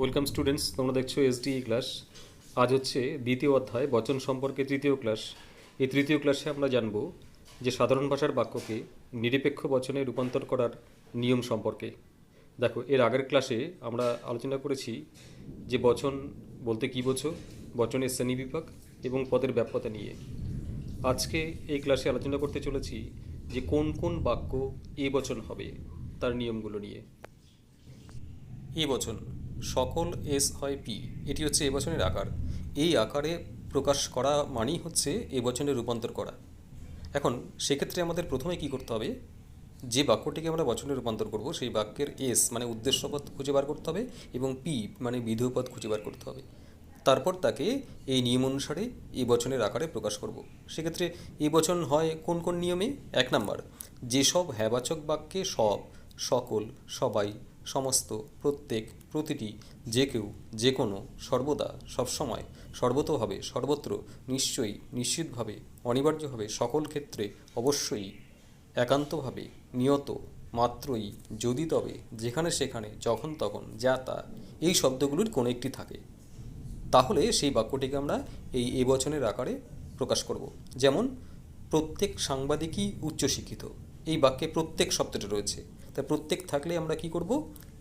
Welcome students তোমরা দেখছ SDE class আজ হচ্ছে দ্বিতীয় অধ্যায়, বচন সম্পর্কে তৃতীয় ক্লাস এই তৃতীয় ক্লাসে আমরা জানব যে সাধারণ ভাষার বাক্যকে নিরপেক্ষ বচনে রূপান্তর করার নিয়ম সম্পর্কে। দেখো, এর আগের ক্লাসে আমরা আলোচনা করেছি যে বচন বলতে কী বোঝো, বচনের শ্রেণীবিভাগ এবং পদের ব্যাপ্যতা নিয়ে। আজকে এই ক্লাসে আলোচনা করতে চলেছি যে কোন কোন বাক্য এ বচন হবে, তার নিয়মগুলো নিয়ে। এ বচন। সকল এস হয় পি, এটি হচ্ছে এ বচনের আকার। এই আকারে প্রকাশ করা মানেই হচ্ছে এ বচনে রূপান্তর করা। এখন, সেক্ষেত্রে আমাদের প্রথমে কি করতে হবে? যে বাক্যটিকে আমরা বচনে রূপান্তর করব, সেই বাক্যের এস মানে উদ্দেশ্যপদ খুঁজে বার করতে হবে এবং পি মানে বিধেয়পদ খুঁজে বার করতে হবে। তারপর তাকে এই নিয়ম অনুসারে এই বচনের আকারে প্রকাশ করব। সেক্ষেত্রে এই বচন হয় কোন কোন নিয়মে? এক নাম্বার, যেসব হ্যাবাচক বাক্যে সব, সকল, সবাই সমস্ত, প্রত্যেক, প্রতিটি, যে কেউ, যে কোনো, সর্বদা, সবসময়, সর্বতোভাবে, সর্বত্র, নিশ্চয়ই, নিশ্চিতভাবে, অনিবার্যভাবে, সকল ক্ষেত্রে অবশ্যই, একান্তভাবে, নিয়ত, মাত্রই, যদি তবে, যেখানে সেখানে, যখন তখন, যা তা, এই শব্দগুলির কোনো একটি থাকে। তাহলে সেই বাক্যটিকে আমরা এই এ বচনের আকারে প্রকাশ করব। যেমন, প্রত্যেক সাংবাদিকই উচ্চশিক্ষিত। এই বাক্যে প্রত্যেক শব্দটা রয়েছে। তাই প্রত্যেক থাকলে আমরা কি করব?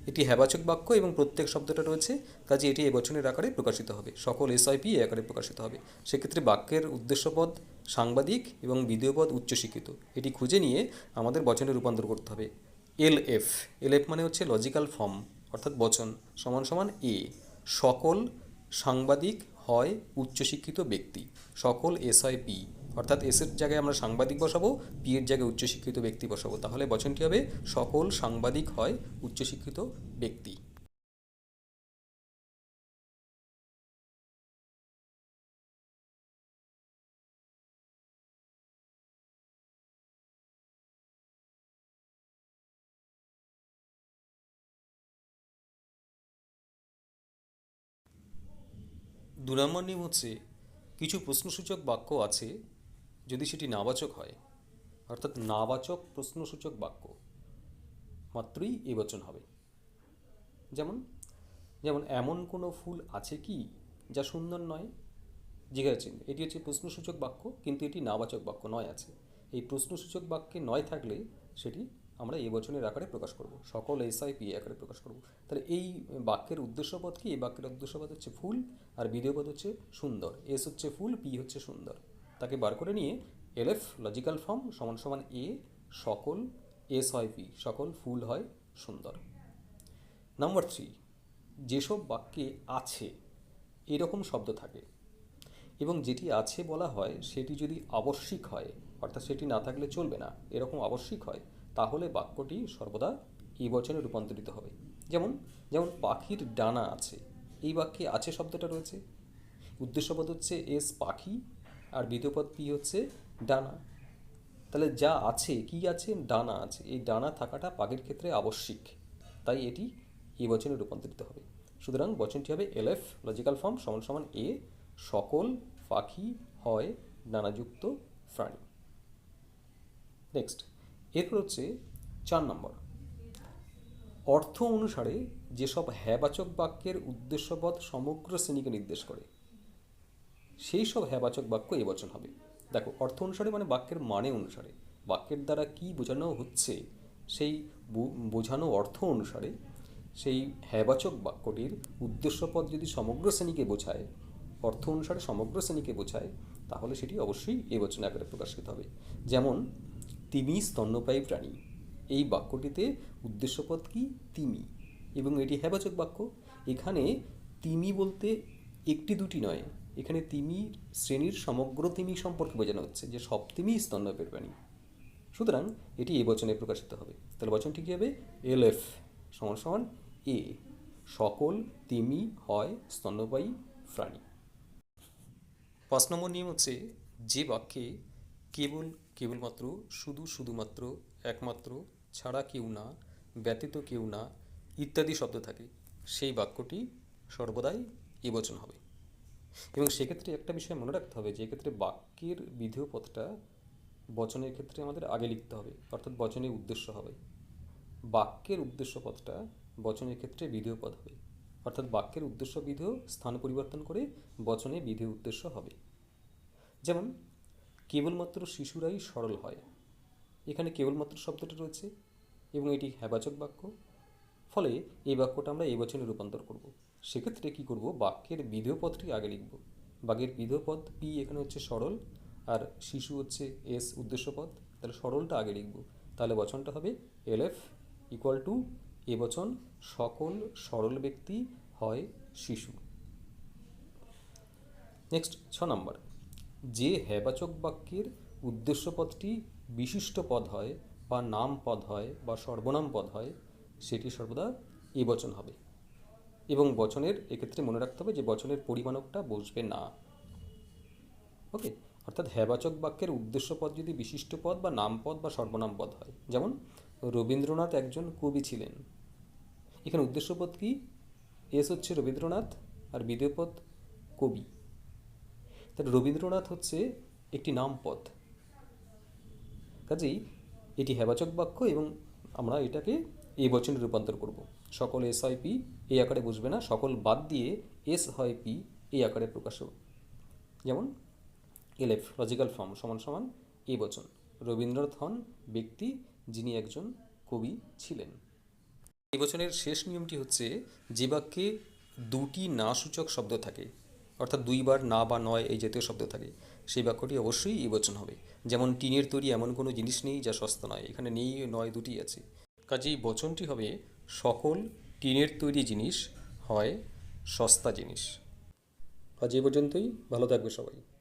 এটি হ্যাবাচক বাক্য এবং প্রত্যেক শব্দটা রয়েছে, কাজে এটি এ বচনের আকারে প্রকাশিত হবে। সকল এসআইপি এ আকারে প্রকাশিত হবে। সেক্ষেত্রে বাক্যের উদ্দেশ্যপদ, সাংবাদিক এবং বিধেয়পদ উচ্চশিক্ষিত। এটি খুঁজে নিয়ে আমাদের বচনে রূপান্তর করতে হবে। এল এফ এল এফ মানে হচ্ছে লজিক্যাল ফর্ম অর্থাৎ বচন, সমান সমান এ সকল সাংবাদিক হয় উচ্চশিক্ষিত ব্যক্তি। সকল এসআইপি অর্থাৎ এসের জায়গায় আমরা সাংবাদিক বসাবো পি এর জায়গায় উচ্চশিক্ষিত ব্যক্তি বসাবো। তাহলে বচনটি হবে? সকল সাংবাদিক হয় উচ্চশিক্ষিত ব্যক্তি। দু নম্বর নিয়ম হচ্ছে, কিছু প্রশ্নসূচক বাক্য আছে যদি সেটি নাবাচক হয়, অর্থাৎ নাবাচক প্রশ্নসূচক বাক্য, মাত্রই এ বচন হবে। যেমন যেমন, এমন কোনো ফুল আছে কি যা সুন্দর নয়? জিজ্ঞাসা এটি হচ্ছে প্রশ্নসূচক বাক্য, কিন্তু এটি নাবাচক বাক্য নয় আছে। এই প্রশ্নসূচক বাক্যে নয় থাকলে সেটি আমরা এ বচনের আকারে প্রকাশ করব। সকল এসআইপি আকারে প্রকাশ করব। তাহলে এই বাক্যের উদ্দেশ্যপদ কি? এই বাক্যের উদ্দেশ্যপদ হচ্ছে ফুল, আর বিধেয়পদ হচ্ছে সুন্দর। এস হচ্ছে ফুল, পি হচ্ছে সুন্দর। তাকে বার করে নিয়ে এলএফ লজিক্যাল ফর্ম সমান সমান এ সকল এস হয় পি সকল ফুল হয় সুন্দর। নাম্বার থ্রি যেসব বাক্যে আছে, এরকম শব্দ থাকে এবং যেটি আছে বলা হয়, সেটি যদি আবশ্যিক হয়, অর্থাৎ সেটি না থাকলে চলবে না, এরকম আবশ্যিক হয়, তাহলে বাক্যটি সর্বদা এই বচনে রূপান্তরিত হবে। যেমন যেমন পাখির ডানা আছে, এই বাক্যে আছে শব্দটা রয়েছে। উদ্দেশ্যপদ হচ্ছে, এস পাখি আর বিধপদ পি হচ্ছে? ডানা। তাহলে যা আছে, কি আছে? ডানা আছে। এই ডানা থাকাটা পাখির ক্ষেত্রে আবশ্যিক। তাই এটি এ বচনে রূপান্তরিত হবে। সুতরাং বচনটি হবে এলএফ, লজিক্যাল ফর্ম, সমান সমান এ, সকল পাখি হয় ডানাযুক্ত প্রাণী। নেক্সট। এরপর হচ্ছে চার নম্বর। অর্থ অনুসারে যেসব হ্যাবাচক বাক্যের উদ্দেশ্যপদ সমগ্র শ্রেণীকে নির্দেশ করে। সেই সব হ্যাবাচক বাক্য এ বচন হবে। দেখো, অর্থ অনুসারে মানে বাক্যের মানে অনুসারে। বাক্যের দ্বারা কি বোঝানো হচ্ছে? সেই বোঝানো অর্থ অনুসারে সেই হ্যাবাচক বাক্যটির উদ্দেশ্যপদ যদি সমগ্র শ্রেণীকে বোঝায়, অর্থ অনুসারে সমগ্র শ্রেণীকে বোঝায়, তাহলে সেটি অবশ্যই এ বচন আকারে প্রকাশিত হবে। যেমন, তিমি স্তন্যপায়ী প্রাণী। এই বাক্যটিতে উদ্দেশ্যপদ কি? তিমি। এবং এটি হ্যাবাচক বাক্য। এখানে তিমি বলতে একটি দুটি নয় এখানে তিমি শ্রেণির সমগ্র তিমি সম্পর্কে বোঝানো হচ্ছে, যে সব তিমি স্তন্যপায়ী প্রাণী সুতরাং এটি এ বচনে প্রকাশিত হবে। তাহলে বচনটি কী হবে? এল এফ সমান সমান এ। সকল তিমি হয় স্তন্যপায়ী প্রাণী। পাঁচ নম্বর নিয়ম হচ্ছে, যে বাক্যে কেবল, কেবলমাত্র, শুধু, শুধুমাত্র, একমাত্র, ছাড়া কেউ না, ব্যতীত কেউ না, ইত্যাদি শব্দ থাকে, সেই বাক্যটি সর্বদাই এবচন হবে। এবং সেক্ষেত্রে একটা বিষয় মনে রাখতে হবে, যে এক্ষেত্রে বাক্যের বিধেয় পথটা বচনের ক্ষেত্রে আমাদের আগে লিখতে হবে, অর্থাৎ বচনের উদ্দেশ্য হবে। বাক্যের উদ্দেশ্য পদটা বচনের ক্ষেত্রে বিধেয় পদ হবে, অর্থাৎ বাক্যের উদ্দেশ্য বিধেয় স্থান পরিবর্তন করে বচনে বিধেয় উদ্দেশ্য হবে। যেমন, কেবলমাত্র শিশুরাই সরল হয়, এখানে কেবলমাত্র শব্দটা রয়েছে এবং এটি হ্যাবাচক বাক্য, ফলে এই বাক্যটা আমরা এই বচনে রূপান্তর করব। সেক্ষেত্রে কি করব? বাক্যের বিধেয় পদটি আগে লিখব। বাক্যের বিধেয় পদ পি এখানে হচ্ছে সরল, আর শিশু হচ্ছে এস উদ্দেশ্যপদ। তাহলে সরলটা আগে লিখব। তাহলে বচনটা হবে L F equal to A বচন, সকল সরল ব্যক্তি হয় শিশু। নেক্সট ছ নম্বর। যে হ্যাবাচক বাক্যের উদ্দেশ্য পদটি বিশিষ্ট পদ হয় বা নাম পদ হয় বা সর্বনাম পদ হয়, সেটি সর্বদা এ বচন হবে। এবং বচনের, এক্ষেত্রে মনে রাখতে হবে যে বচনের পরিমাণকটা বসবে না। ওকে? অর্থাৎ হ্যাবাচক বাক্যের উদ্দেশ্য পদ যদি বিশিষ্ট পদ বা নাম পদ বা সর্বনাম পদ হয়, যেমন রবীন্দ্রনাথ একজন কবি ছিলেন। এখানে উদ্দেশ্য পদ কি? এস হচ্ছে রবীন্দ্রনাথ আর বিদেয় পদ কবি। তাহলে রবীন্দ্রনাথ হচ্ছে একটি নাম পদ। কাজেই এটি হ্যাবাচক বাক্য এবং আমরা এটাকে এই বচনে রূপান্তর করব। সকল এস হয় পি এই আকারে বুঝবে না, সকল বাদ দিয়ে এস হয় পি এই আকারে প্রকাশ হবে। যেমন, এলএফ, লজিক্যাল ফর্ম, সমান সমান এ বচন। রবীন্দ্রনাথ হন ব্যক্তি যিনি একজন কবি ছিলেন। এই বচনের শেষ নিয়মটি হচ্ছে, যে বাক্যে দুটি না সূচক শব্দ থাকে, অর্থাৎ দুইবার না বা নয় এই জাতীয় শব্দ থাকে, সেই বাক্যটি অবশ্যই এই বচন হবে। যেমন, টিনের তৈরি এমন কোনো জিনিস নেই যা সস্তা নয়, এখানে নেই, নয়, দুটি আছে। কাজেই বচনটি হবে, সকল টিনের তৈরি জিনিস হয় সস্তা জিনিস। আজ এ পর্যন্তই, ভালো থাকবে সবাই।